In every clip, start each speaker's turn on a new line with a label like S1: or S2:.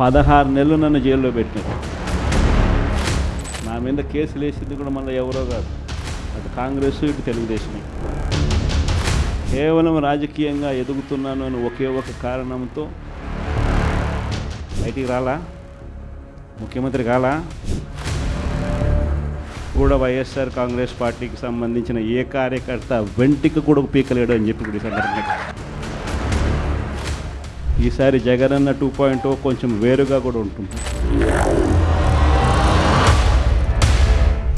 S1: పదహారు నెలలు నన్ను జైల్లో పెట్టినారు. నా మీద కేసులు వేసింది కూడా మళ్ళీ ఎవరో కాదు. అటు కాంగ్రెస్ ఇటు తెలుగుదేశం. కేవలం రాజకీయంగా ఎదుగుతున్నాను అని ఒకే ఒక కారణంతో బయటికి రాలా? ముఖ్యమంత్రి కాలా? కూడా వైఎస్ఆర్ కాంగ్రెస్ పార్టీకి సంబంధించిన ఏ కార్యకర్త వెంటికి కూడా పీకలేడు అని చెప్పి కూడా ఈ సందర్భంగా ఈసారి జగనన్న టూ పాయింట్ కొంచెం వేరుగా కూడా ఉంటుంది.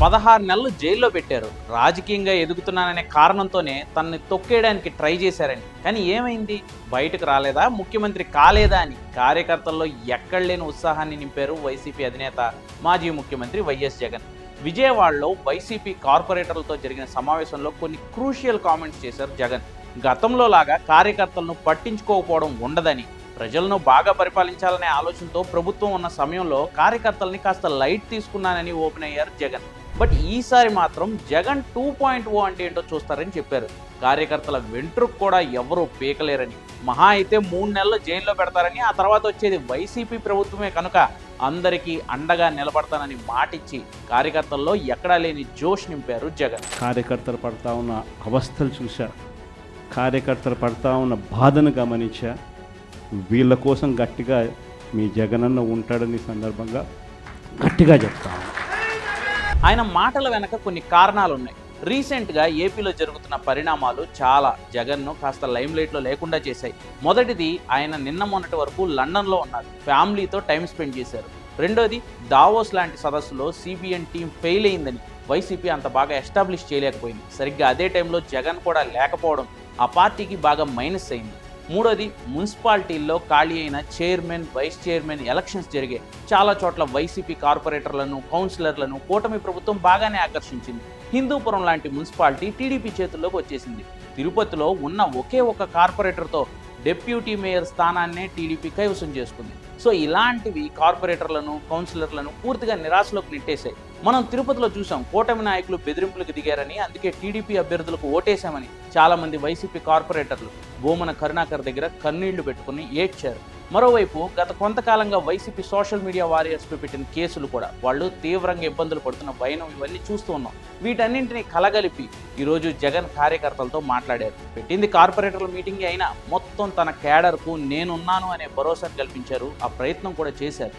S2: పదహారు నెలలు జైల్లో పెట్టారు. రాజకీయంగా ఎదుగుతున్నాననే కారణంతోనే తనని తొక్కేయడానికి ట్రై చేశారని. కానీ ఏమైంది? బయటకు రాలేదా? ముఖ్యమంత్రి కాలేదా అని. కార్యకర్తల్లో ఎక్కడ లేని ఉత్సాహాన్ని నింపారు వైసీపీ అధినేత మాజీ ముఖ్యమంత్రి వైఎస్ జగన్. విజయవాడలో వైసీపీ కార్పొరేటర్లతో జరిగిన సమావేశంలో కొన్ని క్రూషియల్ కామెంట్స్ చేశారు జగన్. గతంలో లాగా కార్యకర్తలను పట్టించుకోకపోవడం ఉండదని ప్రజలను బాగా పరిపాలించాలనే ఆలోచనతో ప్రభుత్వం ఉన్న సమయంలో కార్యకర్తల్ని కాస్త లైట్ తీసుకున్నానని ఓపెన్ అయ్యారు జగన్. బట్ ఈసారి మాత్రం జగన్ టూ పాయింట్ ఓ అంటే ఏంటో చూస్తారని చెప్పారు. కార్యకర్తల వెంట్రుకు కూడా ఎవరూ పీకలేరని మహా అయితే మూడు నెలలు జైల్లో పెడతారని ఆ తర్వాత వచ్చేది వైసీపీ ప్రభుత్వమే కనుక అందరికీ అండగా నిలబడతానని మాటిచ్చి కార్యకర్తల్లో ఎక్కడా లేని జోష్ నింపారు జగన్.
S1: కార్యకర్తలు పడతా ఉన్న అవస్థలు చూశారు. కార్యకర్తలు పడతా ఉన్న బాధను గమనించా. వీళ్ళ కోసం గట్టిగా మీ జగనన్న ఉంటాడని సందర్భంగా గట్టిగా చెప్తాను
S2: ఆయన మాటల వెనక కొన్ని కారణాలు ఉన్నాయి రీసెంట్గా ఏపీలో జరుగుతున్న పరిణామాలు చాలా జగన్ను కాస్త లైమ్లైట్లో లేకుండా చేశాయి. మొదటిది ఆయన నిన్న మొన్నటి వరకు లండన్లో ఉన్నారు. ఫ్యామిలీతో టైం స్పెండ్ చేశారు. రెండోది దావోస్ లాంటి సదస్సులో సిబిఎన్ టీం ఫెయిల్ అయిందని వైసీపీ అంత బాగా ఎస్టాబ్లిష్ చేయలేకపోయింది. సరిగ్గా అదే టైంలో జగన్ కూడా లేకపోవడం ఆ పార్టీకి బాగా మైనస్ అయింది. మూడోది మున్సిపాలిటీల్లో ఖాళీ అయిన చైర్మన్ వైస్ చైర్మన్ ఎలక్షన్స్ జరిగాయి చాలా చోట్ల వైసీపీ కార్పొరేటర్లను కౌన్సిలర్లను కూటమి ప్రభుత్వం బాగానే ఆకర్షించింది. హిందూపురం లాంటి మున్సిపాలిటీ టీడీపీ చేతుల్లోకి వచ్చేసింది. తిరుపతిలో ఉన్న ఒకే ఒక కార్పొరేటర్తో డెప్యూటీ మేయర్ స్థానాన్నే టీడీపీ కైవసం చేసుకుంది. సో ఇలాంటివి కార్పొరేటర్లను కౌన్సిలర్లను పూర్తిగా నిరాశలోకి నెట్టేశాయి. మనం తిరుపతిలో చూసాం కూటమి నాయకులు బెదిరింపులకు దిగారని అందుకే టీడీపీ అభ్యర్థులకు ఓటేశామని చాలామంది వైసీపీ కార్పొరేటర్లు భూమన కరుణాకర్ దగ్గర కన్నీళ్ళు పెట్టుకుని ఏడ్చారు. మరోవైపు గత కొంతకాలంగా వైసీపీ సోషల్ మీడియా వారియర్స్పై పెట్టిన కేసులు కూడా వాళ్ళు తీవ్రంగా ఇబ్బందులు పడుతున్న భయం ఇవన్నీ చూస్తూ ఉన్నాం. వీటన్నింటినీ కలగలిపి ఈరోజు జగన్ కార్యకర్తలతో మాట్లాడారు. పెట్టింది కార్పొరేటర్ల మీటింగ్ అయినా మొత్తం తన క్యాడర్కు నేనున్నాను అనే భరోసాను కల్పించారు. ఆ ప్రయత్నం కూడా చేశారు.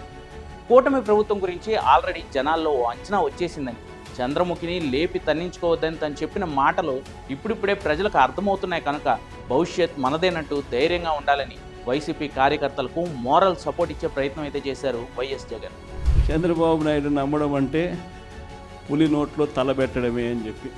S2: కూటమి ప్రభుత్వం గురించి ఆల్రెడీ జనాల్లో అంచనా వచ్చేసిందని. చంద్రముఖిని లేపి తన్నించుకోవద్దని తను చెప్పిన మాటలు ఇప్పుడిప్పుడే ప్రజలకు అర్థమవుతున్నాయి కనుక భవిష్యత్ మనదేనంటూ ధైర్యంగా ఉండాలని వైసీపీ కార్యకర్తలకు మోరల్ సపోర్ట్ ఇచ్చే ప్రయత్నం అయితే చేశారు వైఎస్ జగన్.
S1: చంద్రబాబు నాయుడు నమ్మడం అంటే పులి నోట్లో తలబెట్టడమే అని చెప్పి.